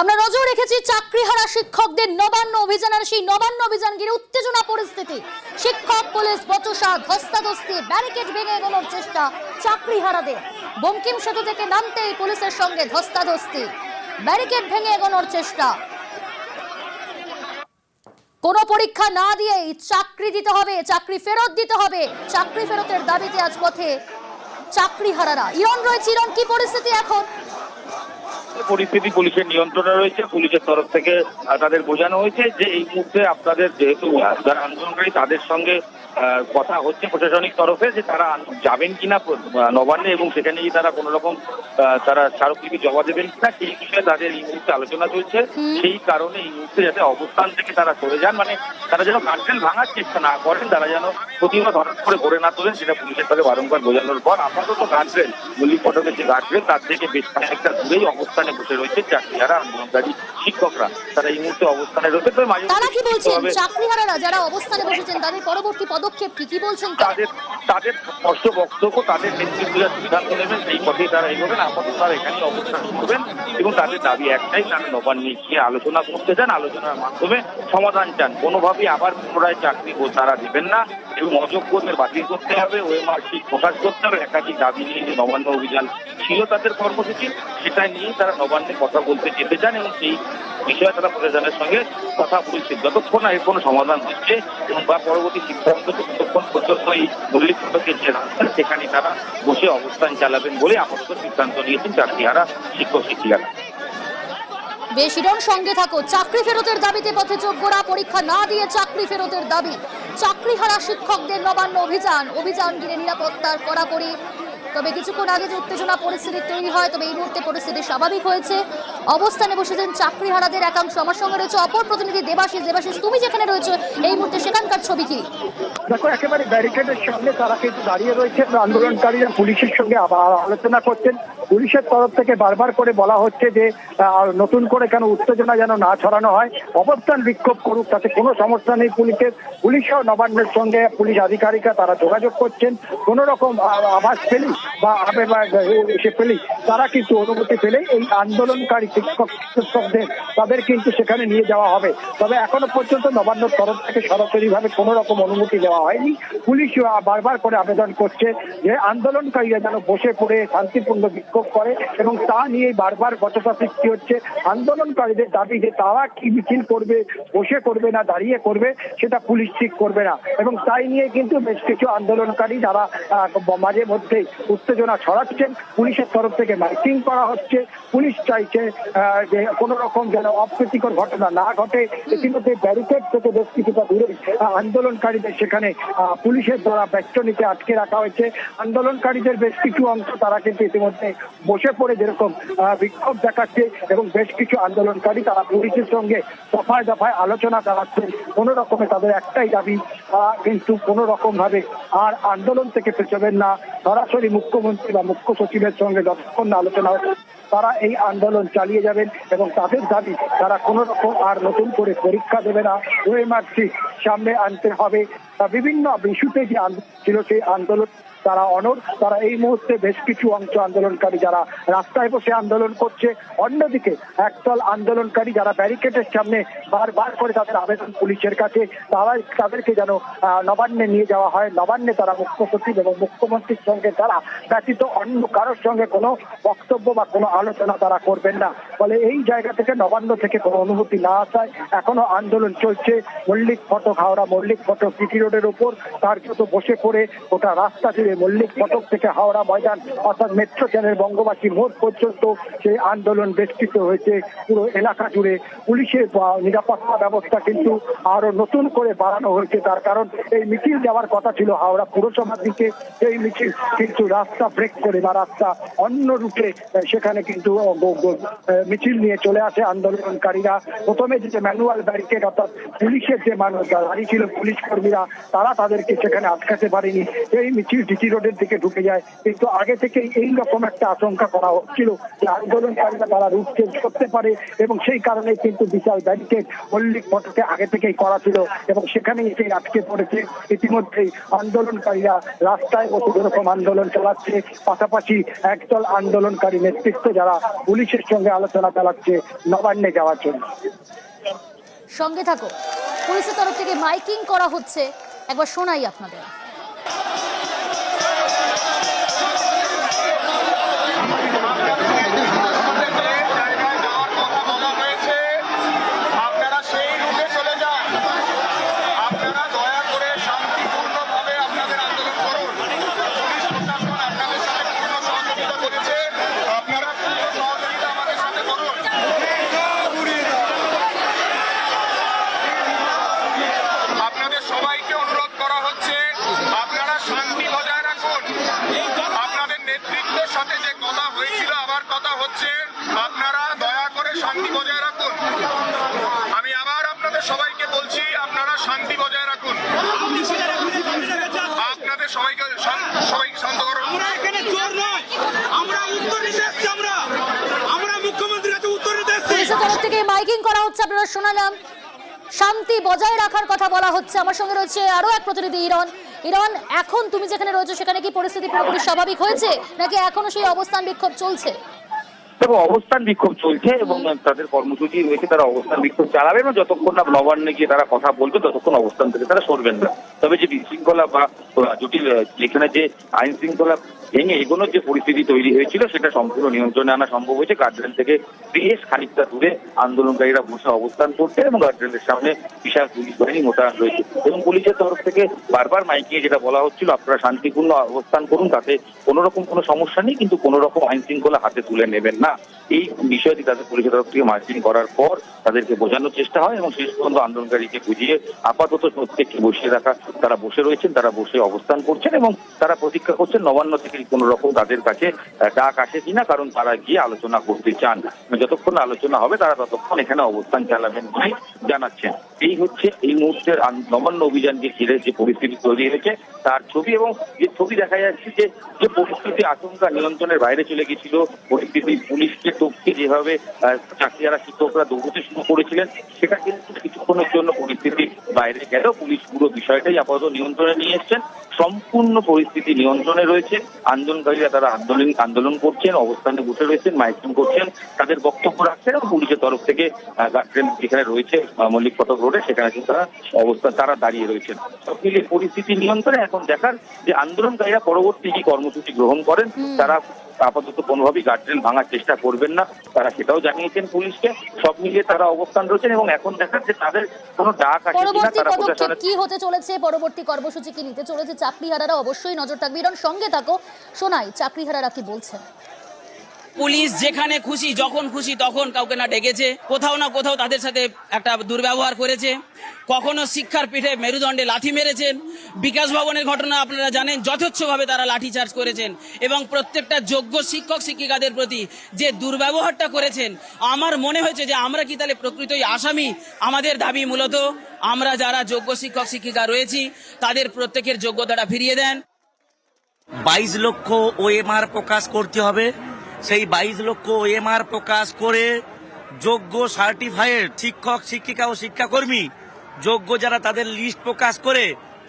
আমরা নজর রেখেছি চাকরিহারা শিক্ষকদের নবান্ন অভিযান আর সেই নবান্ন অভিযান ঘিরে উত্তেজনা পরিস্থিতি। শিক্ষক, পুলিশ, বচসা, ধস্তাধস্তি, ব্যারিকেড ভেঙে এগোনোর চেষ্টা চাকরি চাকরিহারাদের। বঙ্কিম সেতু থেকে নামতেই পুলিশের সঙ্গে ধস্তাধস্তি। ব্যারিকেড ভেঙে এগোনোর চেষ্টা। কোনো পরীক্ষা না দিয়েই চাকরি দিতে হবে, চাকরি ফেরত দিতে হবে। চাকরি ফেরতের দাবিতে আজ পথে চাকরি চাকরিহারারা। ইরন রয়েছে ইরন কি পরিস্থিতি এখন? পরিস্থিতি পুলিশের নিয়ন্ত্রণে রয়েছে পুলিশের তরফ থেকে তাদের বোঝানো হয়েছে যে এই মুহূর্তে আপনাদের যেহেতু যারা আন্দোলনকারী তাদের সঙ্গে কথা হচ্ছে প্রশাসনিক তরফে যে তারা যাবেন কিনা নবান্নে এবং সেখানে গিয়ে তারা কোনো রকম তারা স্মারকলিপি জমা দেবেন কিনা সেই বিষয়ে তাদের এই মুহূর্তে আলোচনা চলছে। সেই কারণে এই মুহূর্তে যাতে অবস্থান থেকে তারা সরে যান মানে তারা যেন কার্টেল ভাঙার চেষ্টা না করেন তারা যেন প্রতিমা হঠাৎ করে করে না তোলেন সেটা পুলিশের তাকে বারংবার বোঝানোর পর আপাতত গার্ডরেল মল্লিক ফটকের যে গার্ডরেল তার থেকে বেশ খানিকটা দূরেই অবস্থানে বসে রয়েছে চাকরিহারা আন্দোলনকারী শিক্ষকরা তারা এই মুহূর্তে অবস্থানে রয়েছে। তবে তারা কি বলছেন? চাকরিহারারা যারা অবস্থানে বসেছেন তাদের পরবর্তী পদক্ষেপ কি? কি বলছেন তাদের তাদের স্পষ্ট বক্তব্য তাদের নেতৃত্বরা সিদ্ধান্ত নেবেন সেই পথেই তারা এগোবেন আপাতত তারা এখানেই অবস্থান করবেন এবং তাদের দাবি একটাই তারা নবান্নে গিয়ে আলোচনা করতে চান আলোচনার মাধ্যমে সমাধান চান। কোনোভাবেই আবার পুনরায় চাকরি তারা দিবেন না এবং অযোগ্যদের বাতিল করতে হবে ওএমআর শিট প্রকাশ করতে হবে একাধিক দাবি নিয়ে যে নবান্ন অভিযান ছিল তাদের কর্মসূচি সেটা নিয়ে তারা নবান্নে কথা বলতে যেতে চান এবং সেই বিষয়ে তারা প্রশাসনের সঙ্গে কথা বলছে যতক্ষণ না এর কোনো সমাধান হচ্ছে এবং বা পরবর্তী সিদ্ধান্ত ততক্ষণ পর্যন্ত এই মল্লিক ফটকের যে রাস্তা, সেখানে তারা বসে অবস্থান চালাবেন বলে আপাতত সিদ্ধান্ত নিয়েছেন চাকরিহারা শিক্ষক শিক্ষিকারা। বেশ সঙ্গে থাকো। চাকরি ফেরতের দাবিতে পথে যোগ্যরা পরীক্ষা না দিয়ে চাকরি ফেরতের দাবি। চাকরিহারা শিক্ষকদের নবান্ন অভিযান। অভিযান ঘিরে নিরাপত্তার কড়াকড়ি তবে কিছুক্ষণ আগে যে উত্তেজনা পরিস্থিতি তৈরি হয়, তবে এই মুহূর্তে পরিস্থিতি স্বাভাবিক হয়েছে। অবস্থানে বসেছেন চাকরিহারাদের একাংশ। আমার সঙ্গে রয়েছে অপর প্রতিনিধি দেবাশিস। দেবাশিস, তুমি যেখানে রয়েছে, এই মুহূর্তে সেখানকার ছবি কি? দেখো, একেবারে ব্যারিকেডের সামনে তারা কিন্তু দাঁড়িয়ে রয়েছেন। আন্দোলনকারীরা পুলিশের সঙ্গে আলোচনা করছেন। পুলিশের তরফ থেকে বারবার করে বলা হচ্ছে যে নতুন করে কেন উত্তেজনা যেন না ছড়ানো হয় অবস্থান বিক্ষোভ করুক তাতে কোনো সমস্যা নেই পুলিশের। পুলিশও নবান্নের সঙ্গে পুলিশ আধিকারিকরা তারা যোগাযোগ করছেন। কোনো রকম আহ, আভাস পেলেই বা এসে পেলেই তারা কিন্তু অনুমতি পেলেই এই আন্দোলনকারী শিক্ষক শিক্ষকদের তাদের কিন্তু সেখানে নিয়ে যাওয়া হবে। তবে এখনও পর্যন্ত নবান্নর তরফ থেকে সরাসরি ভাবে কোনো রকম অনুমতি দেওয়া হয়নি। পুলিশ বারবার করে আবেদন করছে যে আন্দোলনকারীরা যেন বসে পড়ে শান্তিপূর্ণ বিক্ষোভ করে এবং তা নিয়ে বারবার গতটা সৃষ্টি হচ্ছে আন্দোলনকারীদের দাবি যে তারা কি মিছিল করবে, বসে করবে না, দাঁড়িয়ে করবে, সেটা পুলিশ ঠিক করবে না। এবং তাই নিয়ে কিন্তু বেশ কিছু আন্দোলনকারী যারা মাঝে মধ্যে উত্তেজনা ছড়াচ্ছেন, পুলিশের তরফ থেকে মাইকিং করা হচ্ছে। পুলিশ চাইছে যে কোনো রকম যেন অপ্রীতিকর ঘটনা না ঘটে। ইতিমধ্যে ব্যারিকেড থেকে বেশ কিছুটা দূরে আন্দোলনকারীদের সেখানে পুলিশের দ্বারা ব্যস্তনীতে আটকে রাখা হয়েছে। আন্দোলনকারীদের বেশ কিছু অংশ তারা কিন্তু ইতিমধ্যে বসে পড়ে যেরকম বিক্ষোভ দেখাচ্ছে এবং বেশ কিছু আন্দোলনকারী তারা পুলিশের সঙ্গে দফায় দফায় আলোচনা চালাচ্ছেন কোনো রকমে তাদের একটাই দাবি আহ, কিন্তু কোনো রকম ভাবে আর আন্দোলন থেকে পেছবেন না। সরাসরি মুখ্যমন্ত্রী বা মুখ্য সচিবের সঙ্গে যতক্ষণ না আলোচনা তারা এই আন্দোলন চালিয়ে যাবেন এবং তাদের দাবি তারা কোনো রকম আর নতুন করে পরীক্ষা দেবে না। ওএমআরসি সামনে আনতে হবে। বিভিন্ন ইস্যুতে যে আন্দোলন ছিল সেই আন্দোলন তারা অনর তারা এই মুহূর্তে বেশ কিছু অংশ আন্দোলনকারী যারা রাস্তায় বসে আন্দোলন করছে, অন্যদিকে একদল আন্দোলনকারী যারা ব্যারিকেডের সামনে বারবার করে তাদের আবেদন পুলিশের কাছে তারা তাদেরকে যেন নবান্নে নিয়ে যাওয়া হয়। নবান্নে তারা মুখ্য সচিব এবং মুখ্যমন্ত্রীর সঙ্গে তারা ব্যতীত অন্য কারোর সঙ্গে কোনো বক্তব্য বা কোনো আলোচনা তারা করবেন না। ফলে এই জায়গা থেকে নবান্ন থেকে কোনো অনুমতি না আসায় এখনও আন্দোলন চলছে। মল্লিক ফটক, হাওড়া মল্লিক ফটক সিটি রোডের উপর কার্যত বসে পড়ে, গোটা রাস্তা জুড়ে মল্লিক ফটক থেকে হাওড়া ময়দান, অর্থাৎ মেট্রো ট্রেনের বঙ্গবাসী মোড় পর্যন্ত সেই আন্দোলন বেষ্টিত হয়েছে পুরো এলাকা জুড়ে। পুলিশের নিরাপত্তা ব্যবস্থা কিন্তু আরও নতুন করে বাড়ানো হয়েছে। তার কারণ এই মিছিল যাওয়ার কথা ছিল হাওড়া পুরসভার দিকে। এই মিছিল কিন্তু রাস্তা ব্রেক করে বা রাস্তা অন্য রুটে সেখানে কিন্তু মিছিল নিয়ে চলে আসে আন্দোলনকারীরা। প্রথমে যে ম্যানুয়াল ব্যারিকেড অর্থাৎ পুলিশের যে মানুষ দাঁড়িয়ে ছিল পুলিশ কর্মীরা, তারা তাদেরকে সেখানে আটকাতে পারেনি। এই মিছিলটি জিটি রোডের দিকে ঢুকে যায়। কিন্তু আগে থেকে এই রকম একটা আশঙ্কা করা হচ্ছিল যে আন্দোলনকারীরা তারা রুট চেঞ্জ করতে পারে এবং সেই কারণে কিন্তু বিশাল ব্যারিকেড মল্লিক ফটোকে আগে থেকেই করা ছিল এবং সেখানেই এসে আটকে পড়েছে। ইতিমধ্যেই আন্দোলনকারীরা রাস্তায় বসে এরকম আন্দোলন চালাচ্ছে, পাশাপাশি একদল আন্দোলনকারী নেতৃত্ব যারা পুলিশের সঙ্গে আলোচনা চালাচ্ছে নবান্নে যাওয়ার জন্য। সঙ্গে থাকো পুলিশের তরফ থেকে মাইকিং করা হচ্ছে। একবার শোনাই আপনাদের। নেতৃত্বের সাথে যে কথা হয়েছিল আবার কথা হচ্ছে আপনারা দয়া করে শান্তি বজায় রাখুন। আমি আবার আপনাদের সবাইকে বলছি আপনারা শান্তি বজায় রাখুন। আপনাদের সবাইকে সবাইকে শান্ত করুন। আমরা এখানে জোর নয় আমরা উত্তর নিতে আমরা আমরা মুখ্যমন্ত্রীর কাছে উত্তর নিতে তরফ থেকে মাইকিং করা হচ্ছে আপনারা শোনালাম। শান্তি বজায় রাখার কথা বলা হচ্ছে। আমার সঙ্গে রয়েছে আরও এক প্রতিনিধি, ইরন। ইরন, এখন তুমি যেখানে রয়েছো, সেখানে কি পরিস্থিতি পুরোপুরি স্বাভাবিক হয়েছে? নাকি এখনও সেই অবস্থান বিক্ষোভ চলছে? দেখো অবস্থান বিক্ষোভ চলছে এবং তাদের কর্মসূচি রয়েছে তারা অবস্থান বিক্ষোভ চালাবে এবং যতক্ষণ না নবান্নে গিয়ে তারা কথা বলবে ততক্ষণ অবস্থান থেকে তারা সরবেন না। তবে যে বিশৃঙ্খলা বা জটিল যেখানে যে আইন শৃঙ্খলা ভেঙে এগোনোর যে পরিস্থিতি তৈরি হয়েছিল সেটা সম্পূর্ণ নিয়ন্ত্রণে আনা সম্ভব হয়েছে। গার্ডেন থেকে বেশ খানিকটা দূরে আন্দোলনকারীরা বসে অবস্থান করছে এবং গার্ডেনের সামনে বিশাল পুলিশ বাহিনী মোতায়েন রয়েছে। এবং পুলিশের তরফ থেকে বারবার মাইকিয়ে যেটা বলা হচ্ছিল আপনারা শান্তিপূর্ণ অবস্থান করুন তাতে কোনো রকম কোনো সমস্যা নেই কিন্তু কোনো রকম আইন শৃঙ্খলা হাতে তুলে নেবেন না। এই বিষয়টি তাদের পুলিশের তরফ থেকে মার্কিং করার পর তাদেরকে বোঝানোর চেষ্টা হয় এবং শেষ পর্যন্ত আন্দোলনকারীকে বুঝিয়ে আপাতত প্রত্যেককে বসিয়ে রাখা, তারা বসে রয়েছেন, তারা বসে অবস্থান করছেন এবং তারা প্রতীক্ষা করছেন নবান্ন থেকে কোনো রকম তাদের কাছে ডাক আসে কিনা, কারণ তারা গিয়ে আলোচনা করতে চান। যতক্ষণ আলোচনা হবে, তারা ততক্ষণ এখানে অবস্থান চালাবেন বলে জানাচ্ছেন। এই হচ্ছে এই মুহূর্তের নবান্ন অভিযানকে ঘিরে যে পরিস্থিতি তৈরি হয়েছে, তার ছবি এবং যে ছবি দেখা যাচ্ছে যে পরিস্থিতি আশঙ্কা নিয়ন্ত্রণের বাইরে চলে গেছিল, পরিস্থিতি পুলিশকে টপকে যেভাবে চাকরিয়ারা শিক্ষকরা দৌড়তে শুরু করেছিলেন, সেটা কিন্তু কিছুক্ষণের জন্য পরিস্থিতি বাইরে গেল। পুলিশ পুরো বিষয়টাই আপাতত নিয়ন্ত্রণে নিয়ে এসছেন। সম্পূর্ণ পরিস্থিতি নিয়ন্ত্রণে রয়েছে। আন্দোলনকারীরা তারা আন্দোলন আন্দোলন করছেন অবস্থানে বসে রয়েছেন মাইকিং করছেন তাদের বক্তব্য রাখছেন এবং পুলিশের তরফ থেকে গার্ডেন যেখানে রয়েছে মল্লিক ফটক রোডে সেখানে কিন্তু তারা অবস্থান তারা দাঁড়িয়ে রয়েছেন। সব মিলিয়ে পরিস্থিতি নিয়ন্ত্রণে এখন দেখার যে আন্দোলনকারীরা পরবর্তী কি কর্মসূচি গ্রহণ করেন তারা আপাতত কোনোভাবেই গার্ডেন ভাঙার চেষ্টা করবেন না। তারা সেটাও জানিয়েছেন পুলিশকে। সব মিলিয়ে তারা অবস্থান রয়েছেন এবং এখন দেখার যে তাদের কোনো ডাক আসে কিনা তারা প্রশাসনের কি হতে চলেছে? পরবর্তী কর্মসূচি কি নিতে চলেছে? চাকরিহারারা অবশ্যই নজর থাকবে ইরন সঙ্গে থাকো। শোনাই চাকরিহারারা কি বলছেন? পুলিশ যেখানে খুশি, যখন খুশি তখন কাউকে না ডেকেছে। কোথাও না কোথাও তাদের সাথে একটা দুর্ব্যবহার করেছে। কখনো শিক্ষার পিঠে মেরুদণ্ডে লাঠি মেরেছেন। বিকাশ ভবনের ঘটনা আপনারা জানেন, যথেচ্ছভাবে তারা লাঠিচার্জ করেছেন। এবং প্রত্যেকটা যোগ্য শিক্ষক, শিক্ষিকাদের প্রতি যে দুর্ব্যবহারটা করেছেন, আমার মনে হয়েছে যে আমরা কি তাহলে প্রকৃতই আসামি? আমাদের দাবি মূলত, আমরা যারা যোগ্য শিক্ষক, শিক্ষিকা রয়েছি, তাদের প্রত্যেকের যোগ্যতাটা ফিরিয়ে দেন। বাইশ লক্ষ ওএমআর প্রকাশ করতে হবে। সেই বাইশ লক্ষ ওএমআর প্রকাশ করে যোগ্য সার্টিফাইড শিক্ষক শিক্ষিকা ও শিক্ষাকর্মী যোগ্য যারা তাদের লিস্ট প্রকাশ করে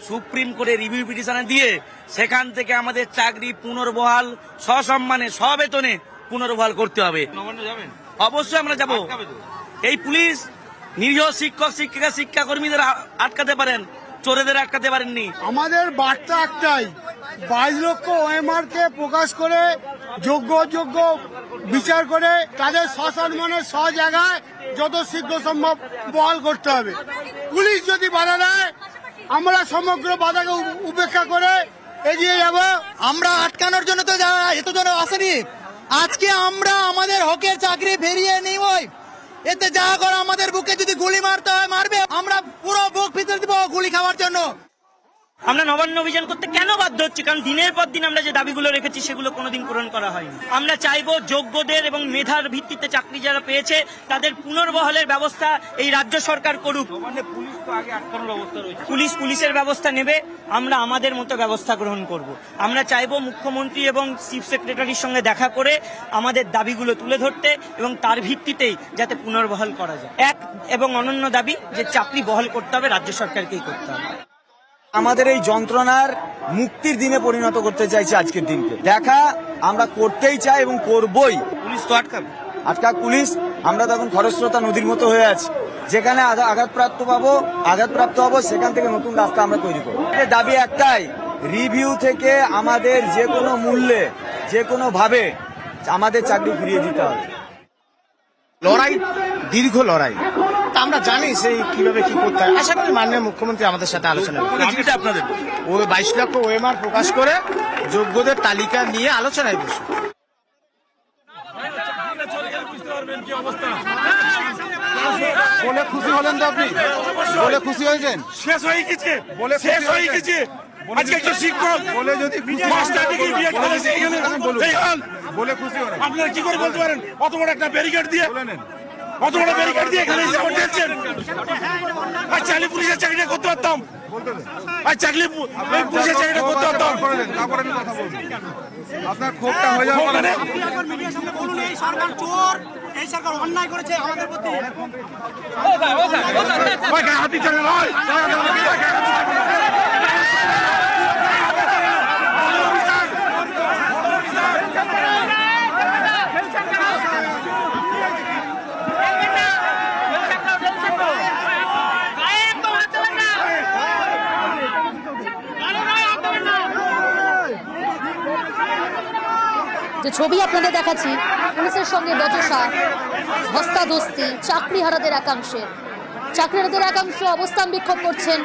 সুপ্রিম কোর্টে রিভিউ পিটিশনে দিয়ে সেখান থেকে আমাদের চাকরি পুনর্বহাল সসম্মানে সবেতনে পুনর্বহাল করতে হবে। অবশ্যই আমরা যাব। এই পুলিশ নিরীহ শিক্ষক শিক্ষিকা শিক্ষাকর্মীদের আটকাতে পারেন চোরেদের আটকাতে পারেননি। আমাদের বার্তা একটাই বাইশ লক্ষ ওএমআর কে প্রকাশ করে যোগ্য যোগ্য বিচার করে তাদের সসম্মানের সহ জায়গায় যত শীঘ্র সম্ভব বহাল করতে হবে। পুলিশ যদি বাধা দেয়, আমরা সমগ্র বাধাকে উপেক্ষা করে এগিয়ে যাব। আমরা আটকানোর জন্য তো এতজন আসেনি। আজকে আমরা আমাদের হকের চাকরি ফিরিয়ে নিবই এতে যা করে আমাদের বুকে যদি গুলি মারতে হয়, মারবে। আমরা পুরো বুক ভিতরে দিব গুলি খাওয়ার জন্য। আমরা নবান্ন অভিযান করতে কেন বাধ্য হচ্ছি? কারণ দিনের পর দিন আমরা যে দাবিগুলো রেখেছি সেগুলো কোনোদিন পূরণ করা হয়নি। আমরা চাইব যোগ্যদের এবং মেধার ভিত্তিতে চাকরি যারা পেয়েছে তাদের পুনর্বহালের ব্যবস্থা এই রাজ্য সরকার করুক। পুলিশ পুলিশের ব্যবস্থা নেবে আমরা আমাদের মতো ব্যবস্থা গ্রহণ করব। আমরা চাইব মুখ্যমন্ত্রী এবং চিফ সেক্রেটারির সঙ্গে দেখা করে আমাদের দাবিগুলো তুলে ধরতে এবং তার ভিত্তিতেই যাতে পুনর্বহাল করা যায়। এক এবং অনন্য দাবি যে চাকরি বহল করতে হবে রাজ্য সরকারকেই করতে হবে। আমাদের এই যন্ত্রণার মুক্তির দিনে পরিণত করতে চাইছে আজকের দিনকে। দেখা আমরা করতেই চাই এবং করবই। পুলিশ তো আটকাবে। আজকা পুলিশ আমরা তখন খরস্রোতা নদীর মতো হয়ে আছি। যেখানে আঘাতপ্রাপ্ত পাবো আঘাতপ্রাপ্ত হব সেখান থেকে নতুন রাস্তা আমরা তৈরি করব। দাবি একটাই রিভিউ থেকে আমাদের যে কোনো মূল্যে যে কোনো ভাবে আমাদের চাকরি ফিরিয়ে দিতে হবে। লড়াই দীর্ঘ লড়াই। আমরা জানি সেই কীভাবে কি করতে হয়। আশা করি মাননীয় মুখ্যমন্ত্রী আমাদের সাথে আলোচনা করবেন। আপনাদের। ওই বাইশ লক্ষ ওএমআর প্রকাশ করে যোগ্যদের তালিকা নিয়ে আলোচনায় বসুন। বলে খুশি হলেন তো আপনি? বলে খুশি হয়েছেন? শেষ হয়ে গেছে। বলে শেষ হয়ে গেছে। আজকে একটা শিক্ষক বলে যদি মাস্টার ডিগ্রি করেছে এখানে বলে খুশি হলেন। আপনারা কি করে বলতে পারেন? অত বড় একটা ব্যারিকেড দিয়ে বলে নেন। অত বড় ব্যারিকেড দিয়ে এখানে এসে ভোট দিচ্ছেন আর চাকরি পুলিশের চাকরিটা করতে পারতাম। আর চাকরি পুলিশের চাকরিটা করতে পারতাম। করে দেন তারপরে আমি কথা বলব আপনার ক্ষোভটা হয়ে যাওয়ার পরে ওখানে ওই গায়ে হাতি চলে নয়। যে ছবি আপনাদের দেখাচ্ছি, পুলিশের সঙ্গে বচসা ধস্তাধস্তি চাকরিহারাদের একাংশের চাকরিহারাদের একাংশ অবস্থান বিক্ষোভ করছেন,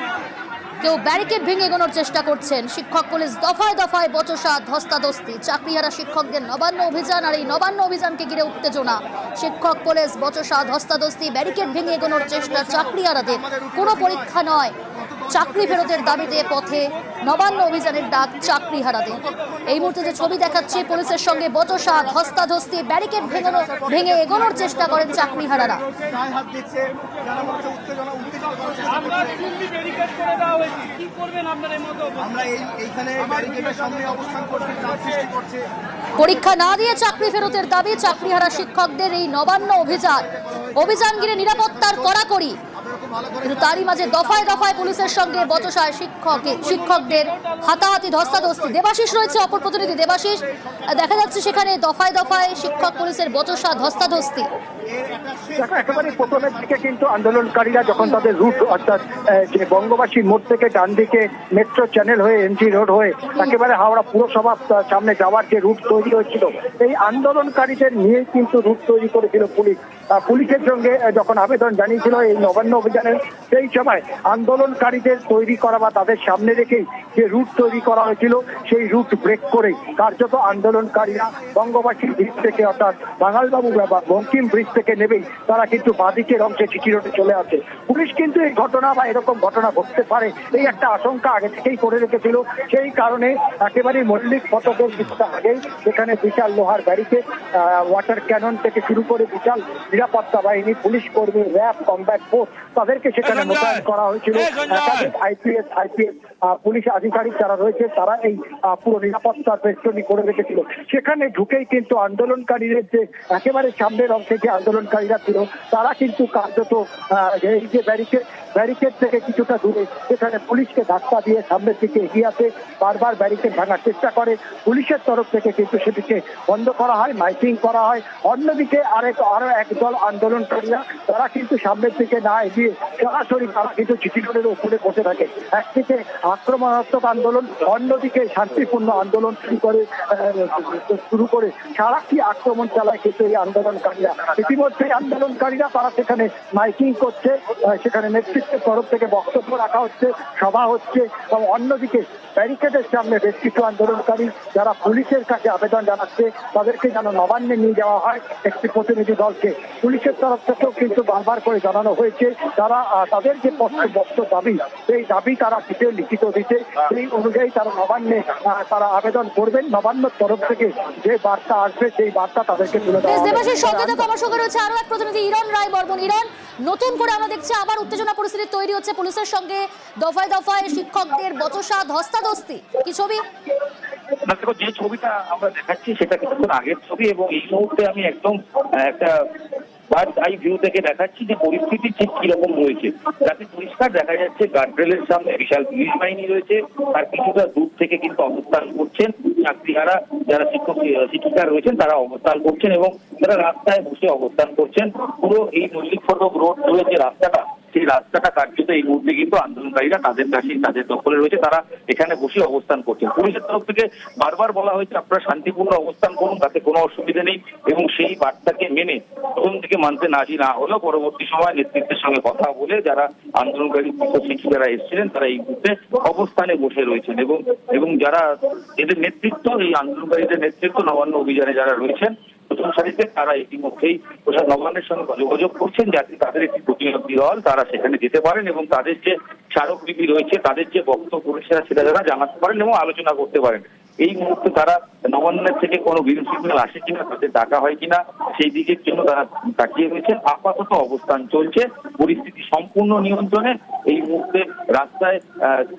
কেউ ব্যারিকেড ভেঙে এগোনোর চেষ্টা করছেন। শিক্ষক পুলিশ দফায় দফায় বচসা, ধস্তাধস্তি, চাকরিহারা শিক্ষকদের নবান্ন অভিযান আর এই নবান্ন অভিযানকে ঘিরে উত্তেজনা। শিক্ষক পুলিশ বচসা, ধস্তাধস্তি, ব্যারিকেড ভেঙে এগোনোর চেষ্টা চাকরিহারাদের। কোনো পরীক্ষা নয়। চাকরি ফেরতের দাবিতে পথে নবান্ন অভিযানের ডাক চাকরিহারাদের এই মুহূর্তে যে ছবি দেখাচ্ছে পুলিশের সঙ্গে বচসা ধস্তাধস্তি ব্যারিকেড ভেঙানো ভেঙে এগোনোর চেষ্টা করেন চাকরিহারারা পরীক্ষা না দিয়ে চাকরি ফেরতের দাবি চাকরিহারা শিক্ষকদের এই নবান্ন অভিযান। অভিযান ঘিরে নিরাপত্তার কড়াকড়ি। কিন্তু তারই মাঝে দফায় দফায় পুলিশের সঙ্গে বচসায় শিক্ষক শিক্ষকদের হাতাহাতি ধস্তাধস্তি। দেবাশিস রয়েছে অপর প্রতিনিধি। দেবাশিস, দেখা যাচ্ছে সেখানে দফায় দফায় শিক্ষক পুলিশের বচসা, ধস্তাধস্তি। দেখো একেবারে প্রথমের দিকে কিন্তু আন্দোলনকারীরা যখন তাদের রুট অর্থাৎ যে বঙ্গবাসী মোড় থেকে ডান দিকে মেট্রো চ্যানেল হয়ে এমজি রোড হয়ে একেবারে হাওড়া পুরসভা সামনে যাওয়ার যে রুট তৈরি হয়েছিল, এই আন্দোলনকারীদের নিয়ে কিন্তু রুট তৈরি করেছিল পুলিশ। পুলিশের সঙ্গে যখন আবেদন জানিয়েছিল, এই নবান্ন অভিযানের সেই সময় আন্দোলনকারীদের তৈরি করা বা তাদের সামনে রেখেই যে রুট তৈরি করা হয়েছিল, সেই রুট ব্রেক করে কার্যত আন্দোলনকারীরা বঙ্গবাসী ব্রিজ থেকে, অর্থাৎ বাঙালবাবু বা বঙ্কিম ব্রিজ থেকে নেবেই তারা কিন্তু বাদিকের অংশে চিঠি রোডে চলে আসে। পুলিশ কিন্তু এই ঘটনা বা এরকম ঘটনা ঘটতে পারে এই একটা আশঙ্কা আগে থেকেই করে রেখেছিল। সেই কারণে একেবারে মল্লিক ফটকের কিছুটা আগেই সেখানে বিশাল লোহার ব্যারিকেড ওয়াটার ক্যানন থেকে শুরু করে বিশাল নিরাপত্তা বাহিনী, পুলিশ কর্মী, র্যাব, কমব্যাট ফোর্স তাদেরকে সেখানে মোতায়েন করা হয়েছিল। একাধিক আইপিএস আইপিএস পুলিশ আধিকারিক যারা রয়েছে তারা এই পুরো নিরাপত্তার বেষ্টনী করে রেখেছিল। সেখানে ঢুকেই কিন্তু আন্দোলনকারীদের যে একেবারে সামনের অংশে যে আন্দোলনকারীরা ছিল তারা কিন্তু কার্যত এই যে ব্যারিকেড ব্যারিকেড থেকে কিছুটা দূরে। সেখানে পুলিশকে ধাক্কা দিয়ে সামনের দিকে এগিয়ে আসে বারবার ব্যারিকেড ভাঙার চেষ্টা করে। পুলিশের তরফ থেকে কিন্তু সেটিকে বন্ধ করা হয় মাইকিং করা হয়। অন্যদিকে আরেক আরও একদল আন্দোলনকারীরা তারা কিন্তু সামনের দিকে না এগিয়ে সরাসরি তারা কিন্তু চিঠি রোডের উপরে বসে থাকে। একদিকে আক্রমণাত্মক আন্দোলন, অন্যদিকে শান্তিপূর্ণ আন্দোলন শুরু করে শুরু করে সারাটি আক্রমণ চালায় কিন্তু এই আন্দোলনকারীরা। ইতিমধ্যে আন্দোলনকারীরা তারা সেখানে মাইকিং করছে সেখানে নেতৃত্ব পুলিশের তরফ থেকে বক্তব্য রাখা হচ্ছে, সভা হচ্ছে, এবং অন্যদিকে ব্যারিকেডের সামনে বেশ কিছু আন্দোলনকারী যারা পুলিশের কাছে আবেদন জানাচ্ছে, তাদেরকে যেন নবান্নে নিয়ে যাওয়া হয়। একটি প্রতিনিধি দলকে পুলিশের তরফ থেকেও কিন্তু বারবার করে জানানো হয়েছে তারা তাদের যে বক্তব্য দাবি সেই দাবি তারা চিঠে লিখিত দিতে সেই অনুযায়ী তারা নবান্নে তারা আবেদন করবেন। নবান্নর তরফ থেকে যে বার্তা আসবে সেই বার্তা তাদেরকে তুলে দেওয়া আমার সঙ্গে রয়েছে আরও এক প্রতিনিধি ইরন রায় বর্মন। ইরন নতুন করে আমরা দেখছি আবার উত্তেজনা পরিস্থিতি তৈরি হচ্ছে পুলিশের সঙ্গে। দফায় দফায় শিক্ষকদের বচসা ধস্তাধস্তি। কি ছবি? না দেখো যে ছবিটা আমরা দেখাচ্ছি সেটা কিছুক্ষণ আগের ছবি এবং এই মুহূর্তে আমি একদম একটা আই ভিউ থেকে দেখাচ্ছি যে পরিস্থিতি ঠিক কীরকম রয়েছে। পরিষ্কার দেখা যাচ্ছে সামনে বিশাল পুলিশ বাহিনী রয়েছে, আর কিছুটা দূর থেকে কিন্তু অবস্থান করছেন চাকরিহারা, যারা শিক্ষক শিক্ষিকা রয়েছেন, তারা অবস্থান করছেন এবং তারা রাস্তায় বসে অবস্থান করছেন। পুরো এই মল্লিক ফটক রোড ধরে যে রাস্তাটা। সেই রাস্তাটা কার্যত এই মুহূর্তে কিন্তু আন্দোলনকারীরা তাদের কাছেই তাদের দখলে রয়েছে, তারা এখানে বসে অবস্থান করছেন পুলিশের তরফ থেকে বারবার বলা হয়েছে, আপনারা শান্তিপূর্ণ অবস্থান করুন, তাতে কোনো অসুবিধা নেই এবং সেই বার্তাকে মেনে প্রথম থেকে মানতে নাজি না হলেও পরবর্তী সময় নেতৃত্বের সঙ্গে কথা বলে যারা আন্দোলনকারী শিক্ষক শিক্ষিকারা এসেছিলেন, তারা এই মুহূর্তে অবস্থানে বসে রয়েছেন এবং এবং যারা এদের নেতৃত্ব, এই আন্দোলনকারীদের নেতৃত্ব নবান্ন অভিযানে যারা রয়েছেন প্রথম তারা ইতিমধ্যেই প্রশাসন নবান্নের সঙ্গে যোগাযোগ করছেন যাতে তাদের একটি প্রতিনিধি দল তারা সেখানে যেতে পারেন এবং তাদের যে স্মারকলিপি রয়েছে, তাদের যে বক্তব্য রয়েছে, সেটা তারা জানাতে পারেন এবং আলোচনা করতে পারেন। এই মুহূর্তে তারা নবান্নের থেকে কোনো গ্রিন সিগন্যাল আসে কিনা, তাদের ডাকা হয় কিনা, সেই দিকের জন্য তারা তাকিয়ে রয়েছে আপাতত অবস্থান চলছে। পরিস্থিতি সম্পূর্ণ নিয়ন্ত্রণে। এই মুহূর্তে রাস্তায়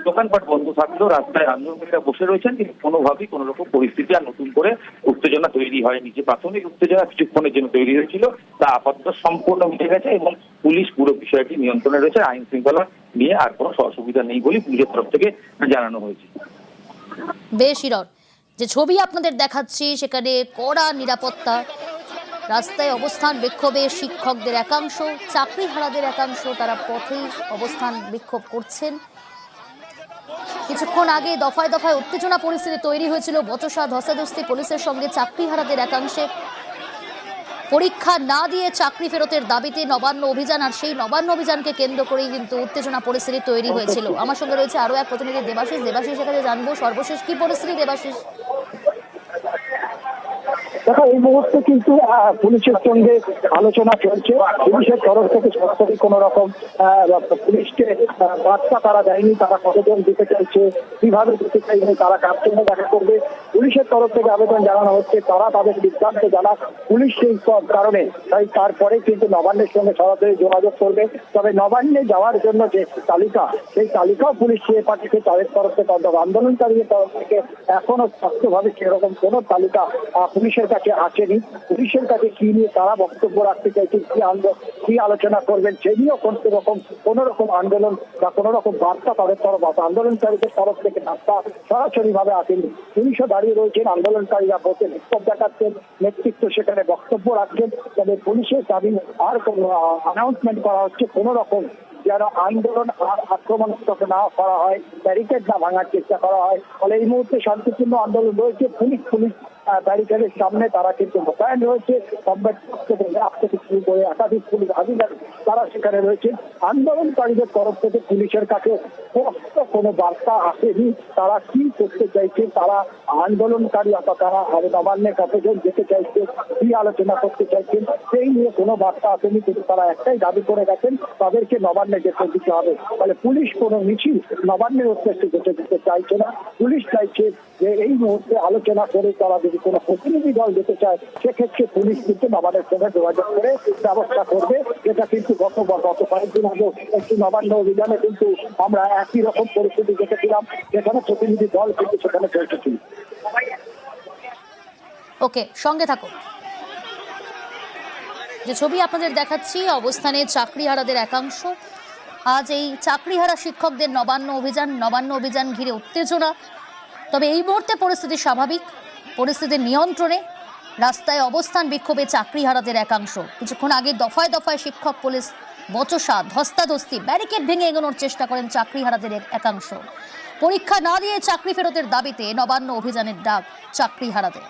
দোকানপাট বন্ধ থাকলেও রাস্তায় আন্দোলনকারীরা বসে রয়েছেন। কিন্তু কোনোভাবেই কোনো রকম পরিস্থিতি আর নতুন করে উত্তেজনা তৈরি হয়নি। যে প্রাথমিক উত্তেজনা কিছুক্ষণের জন্য তৈরি হয়েছিল, তা আপাতত সম্পূর্ণ মিটে গেছে এবং পুলিশ পুরো বিষয়টি নিয়ন্ত্রণে রয়েছে। আইন শৃঙ্খলা নিয়ে আর কোনো অসুবিধা নেই বলে পুলিশের তরফ থেকে জানানো হয়েছে। বেশ ইরন যে ছবি আপনাদের দেখাচ্ছি, সেখানে কড়া নিরাপত্তা, রাস্তায় অবস্থান বিক্ষোভে শিক্ষকদের একাংশ চাকরি হারাদের একাংশ, তারা পথেই অবস্থান বিক্ষোভ করছেন। কিছুক্ষণ আগে দফায় দফায় উত্তেজনা পরিস্থিতি তৈরি হয়েছিল বচসা ধস্তাধস্তি পুলিশের সঙ্গে চাকরি হারাদের একাংশে। পরীক্ষা না দিয়ে চাকরি ফেরতের দাবিতে নবান্ন অভিযান আর সেই নবান্ন অভিযানকে কেন্দ্র করেই কিন্তু উত্তেজনা পরিস্থিতি তৈরি হয়েছিল। আমার সঙ্গে রয়েছে আরও এক প্রতিনিধি দেবাশিস। দেবাশিস, এখানে জানব সর্বশেষ কি পরিস্থিতি দেবাশিস? দেখো, এই মুহূর্তে কিন্তু পুলিশের সঙ্গে আলোচনা চলছে। পুলিশের তরফ থেকে সরাসরি কোন রকম পুলিশকে বার্তা তারা দেয়নি, তারা কতজন দিতে চাইছে, কীভাবে দিতে চাইছে, তারা কার সঙ্গে দেখা করবে? পুলিশের তরফ থেকে আবেদন জানানো হচ্ছে, তারা তাদের বিভ্রান্ত জানাক পুলিশ সেই সব কারণে। তাই তারপরে কিন্তু নবান্নের সঙ্গে সরাসরি যোগাযোগ করবে। তবে নবান্নে যাওয়ার জন্য যে তালিকা, সেই তালিকাও পুলিশ চেয়ে পাঠিয়েছে। তাদের তরফ থেকে অন্তত আন্দোলনকারীদের তরফ থেকে এখনও স্পষ্টভাবে সেরকম কোনো তালিকা পুলিশের কাছে আসেনি। পুলিশের কাছে কি নিয়ে তারা বক্তব্য রাখতে চাইছে, কি কি আলোচনা করবেন, সে নিয়েও কোন রকম কোন রকম আন্দোলন বা কোন রকম বার্তা তাদের তরফ বা আন্দোলনকারীদের তরফ থেকে বার্তা সরাসরি ভাবে আসেনি। পুলিশও দাঁড়িয়ে রয়েছেন, আন্দোলনকারীরা বসে বিক্ষোভ দেখাচ্ছেন, নেতৃত্ব সেখানে বক্তব্য রাখছেন। তবে পুলিশের দাবি, আর কোন অ্যানাউন্সমেন্ট করা হচ্ছে কোন রকম যেন আন্দোলন আর আক্রমণাত্মক না করা হয়। ব্যারিকেড না ভাঙার চেষ্টা করা হয়। ফলে এই মুহূর্তে শান্তিপূর্ণ আন্দোলন রয়েছে। পুলিশ পুলিশ ব্যারিকেডের সামনে তারা কিন্তু মোতায়েন রয়েছে। কমব্যাট করে একাধিক পুলিশ আধিকারিক তারা সেখানে রয়েছে। আন্দোলনকারীদের তরফ থেকে পুলিশের কাছে স্পষ্ট কোনো বার্তা আসেনি তারা কি করতে চাইছে। তারা আন্দোলনকারী অথবা তারা আরও নবান্নে কতজন যেতে চাইছে, কি আলোচনা করতে চাইছেন সেই নিয়ে কোনো বার্তা আসেনি। কিন্তু তারা একটাই দাবি করে গেছেন, তাদেরকে নবান্নে যেতে দিতে হবে। ফলে পুলিশ কোনো মিছিল নবান্নের উদ্দেশ্যে যেতে দিতে চাইছে না। পুলিশ চাইছে যে এই মুহূর্তে আলোচনা করে তারা যদি কোনো প্রতিনিধি দল যেতে চায়, সেক্ষেত্রে পুলিশ কিন্তু নবান্নের সঙ্গে যোগাযোগ করে ব্যবস্থা করবে। যেটা কিন্তু গত গত কয়েকদিন আগে একটি নবান্ন অভিযানে কিন্তু আমরা একই রকম পরিস্থিতি দেখেছিলাম, যেখানে প্রতিনিধি দল কিন্তু সেখানে পৌঁছেছিল ওকে, সঙ্গে থাকো যে ছবি আপনাদের দেখাচ্ছি, অবস্থানে চাকরিহারাদের একাংশ। আজ এই চাকরিহারা শিক্ষকদের নবান্ন অভিযান নবান্ন অভিযান ঘিরে উত্তেজনা। তবে এই মুহূর্তে পরিস্থিতি স্বাভাবিক। পরিস্থিতির নিয়ন্ত্রণে রাস্তায় অবস্থান বিক্ষোভে চাকরি হারাদের একাংশ। কিছুক্ষণ আগে দফায় দফায় শিক্ষক, পুলিশ বচসা ধস্তাধস্তি, ব্যারিকেড ভেঙে এগোনোর চেষ্টা করেন চাকরি হারাদের একাংশ। পরীক্ষা না দিয়ে চাকরি ফেরতের দাবিতে নবান্ন অভিযানের ডাক চাকরিহারাদের।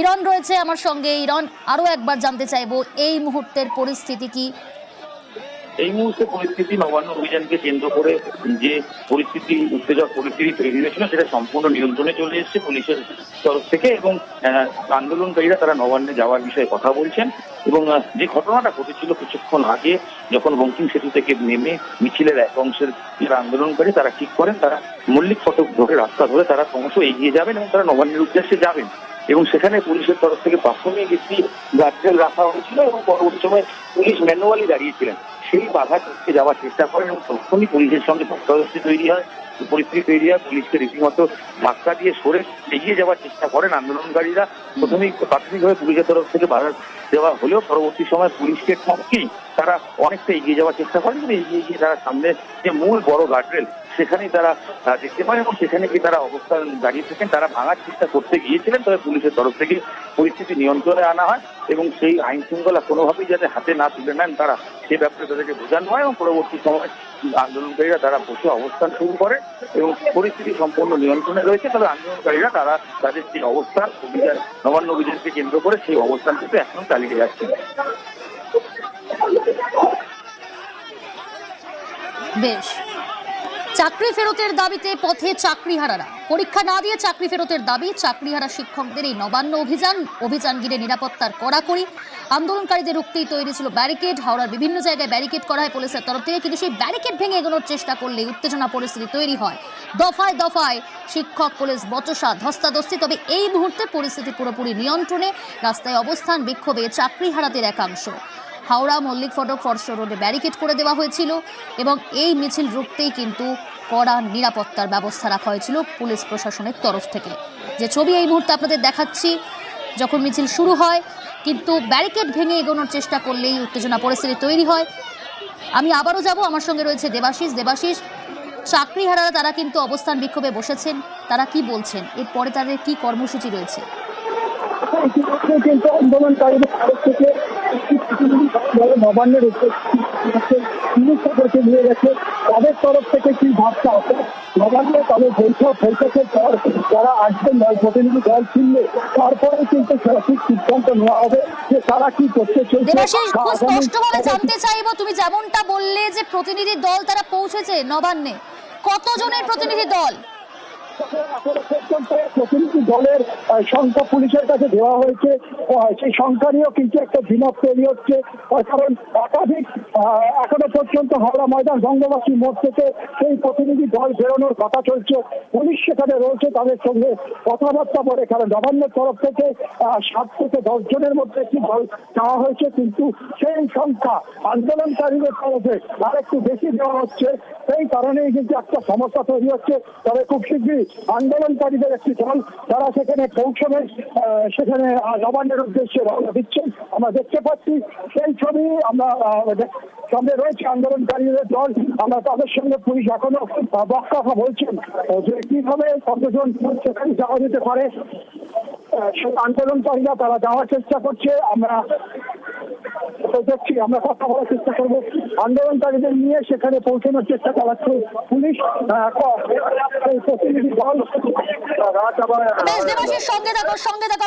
ইরন রয়েছে আমার সঙ্গে। ইরন, আরও একবার জানতে চাইব, এই মুহূর্তের পরিস্থিতি কি? এই মুহূর্তে পরিস্থিতি নবান্ন অভিযানকে কেন্দ্র করে যে পরিস্থিতি, উত্তেজক পরিস্থিতি তৈরি হয়েছিল, সেটা সম্পূর্ণ নিয়ন্ত্রণে চলে এসেছে পুলিশের তরফ থেকে এবং আন্দোলনকারীরা তারা নবান্নে যাওয়ার বিষয়ে কথা বলছেন এবং যে ঘটনাটা ঘটেছিল কিছুক্ষণ আগে, যখন বঙ্কিম সেতু থেকে নেমে মিছিলের এক অংশের যারা আন্দোলনকারী, তারা ঠিক করেন, তারা মল্লিক ফটক ধরে, রাস্তা ধরে তারা ক্রমশ এগিয়ে যাবেন এবং তারা নবান্নের উদ্দেশ্যে যাবেন। এবং সেখানে পুলিশের তরফ থেকে প্রাথমিক একটি গার্ডেল রাখা হয়েছিল এবং পরবর্তী সময় পুলিশ ম্যানুয়ালি দাঁড়িয়েছিলেন সেই বাধা টপকে যাওয়ার চেষ্টা করেন এবং তখনই পুলিশের সঙ্গে ধস্তাধস্তি তৈরি হয় পরিস্থিতি তৈরি হয়, পুলিশকে রীতিমতো ধাক্কা দিয়ে সরে এগিয়ে যাওয়ার চেষ্টা করেন আন্দোলনকারীরা। প্রথমেই প্রাথমিকভাবে পুলিশের তরফ থেকে বাধা দেওয়া হলেও পরবর্তী সময় পুলিশকে ঠকেই তারা অনেকটা এগিয়ে যাওয়ার চেষ্টা করেন কিন্তু এগিয়ে গিয়ে তারা সামনে যে মূল বড় গার্ডরেল সেখানেই তারা দেখতে পান এবং সেখানে গিয়ে তারা অবস্থান দাঁড়িয়ে থাকেন। তারা ভাঙার চেষ্টা করতে গিয়েছিলেন, তবে পুলিশের তরফ থেকে পরিস্থিতি নিয়ন্ত্রণে আনা হয় এবং সেই আইন শৃঙ্খলা কোনোভাবেই যাতে হাতে না তুলে নেন, তারা সে ব্যাপারে তাদেরকে বোঝানো হয় এবং পরবর্তী সময় আন্দোলনকারীরা তারা বসে অবস্থান শুরু করে এবং পরিস্থিতি সম্পূর্ণ নিয়ন্ত্রণে রয়েছে। তবে আন্দোলনকারীরা তারা তাদের যে অবস্থান, অভিযান, নবান্ন অভিযানকে কেন্দ্র করে সেই অবস্থান কিন্তু এখনও চালিয়ে যাচ্ছে বেশ। চাকরি ফেরতের দাবিতে পথে চাকরি চাকরিহারারা। পরীক্ষা না দিয়ে চাকরি ফেরতের দাবি, চাকরিহারা শিক্ষকদের এই নবান্ন অভিযান অভিযান ঘিরে নিরাপত্তার কড়াকড়ি। আন্দোলনকারীদের রুখতেই তৈরি ছিল ব্যারিকেড। হাওড়ার বিভিন্ন জায়গায় ব্যারিকেড করা হয় পুলিশের তরফ থেকে, কিন্তু সেই ব্যারিকেড ভেঙে এগোনোর চেষ্টা করলে উত্তেজনা পরিস্থিতি তৈরি হয়। দফায় দফায় শিক্ষক, পুলিশ, বচসা, ধস্তাধস্তি, তবে এই মুহূর্তে পরিস্থিতি পুরোপুরি নিয়ন্ত্রণে। রাস্তায় অবস্থান, বিক্ষোভে চাকরিহারাদের একাংশ। হাওড়া মল্লিক ফটক ফরশ রোডে ব্যারিকেড করে দেওয়া হয়েছিল এবং এই মিছিল রুখতেই কিন্তু কড়া নিরাপত্তার ব্যবস্থা রাখা হয়েছিল পুলিশ প্রশাসনের তরফ থেকে। যে ছবি এই মুহূর্তে আপনাদের দেখাচ্ছি, যখন মিছিল শুরু হয়, কিন্তু ব্যারিকেড ভেঙে এগোনোর চেষ্টা করলেই উত্তেজনা পরিস্থিতি তৈরি হয়। আমি আবারও যাব, আমার সঙ্গে রয়েছে দেবাশিস। দেবাশিস, চাকরিহারারা তারা কিন্তু অবস্থান বিক্ষোভে বসেছেন, তারা কি বলছেন? এরপরে তাদের কি কর্মসূচি রয়েছে? ইতিমধ্যে কিন্তু আন্দোলনকারীদের তরফ থেকে নবান্নের করতে নিয়ে গেছে তাদের তরফ থেকে কি নবান্নে তাদের বৈঠক বৈঠকের পর যারা আসবেন প্রতিনিধি দল তারপরে কিন্তু সঠিক সিদ্ধান্ত নেওয়া হবে যে তারা কি করতে চলছে স্পষ্টভাবে জানতে চাইব তুমি যেমনটা বললে যে প্রতিনিধি দল তারা পৌঁছেছে নবান্নে। কতজনের প্রতিনিধি দল? প্রতিনিধি দলের সংখ্যা পুলিশের কাছে দেওয়া হয়েছে। সেই সংখ্যা নিয়েও কিন্তু একটা দ্বিমত তৈরি হচ্ছে। কারণ একাধিক এখনও পর্যন্ত হাওড়া ময়দান বঙ্গবাসী মোড় থেকে সেই প্রতিনিধি দল বেরোনোর কথা চলছে। পুলিশ সেখানে রয়েছে, তাদের সঙ্গে কথাবার্তা বলে। কারণ নবান্নের তরফ থেকে সাত থেকে দশ জনের মধ্যে একটি দল চাওয়া হয়েছে। কিন্তু সেই সংখ্যা আন্দোলনকারীদের তরফে আর একটু বেশি দেওয়া হচ্ছে। সেই কারণেই কিন্তু একটা সমস্যা তৈরি হচ্ছে। তবে খুব শীঘ্রই আন্দোলনকারীদের একটি দল, তারা সেখানে পৌঁছবে সেখানে নবান্নের উদ্দেশ্যে রওনা দিচ্ছেন আমরা দেখতে পাচ্ছি, সেই ছবি আমরা সামনে রয়েছে আন্দোলনকারীদের দল। আমরা তাদের সঙ্গে পুলিশ এখনও বক্তব্য বলছেন। যে কীভাবে কতজন সেখানে যাওয়া যেতে পারে আন্দোলনকারীরা তারা যাওয়ার চেষ্টা করছে। আমরা দেখছি আমরা কথা বলার চেষ্টা করব। আন্দোলনকারীদের নিয়ে সেখানে পৌঁছানোর চেষ্টা চালাচ্ছে পুলিশ। প্রতিনিধি দেবাশিস সঙ্গে থাকো সঙ্গে থাকো।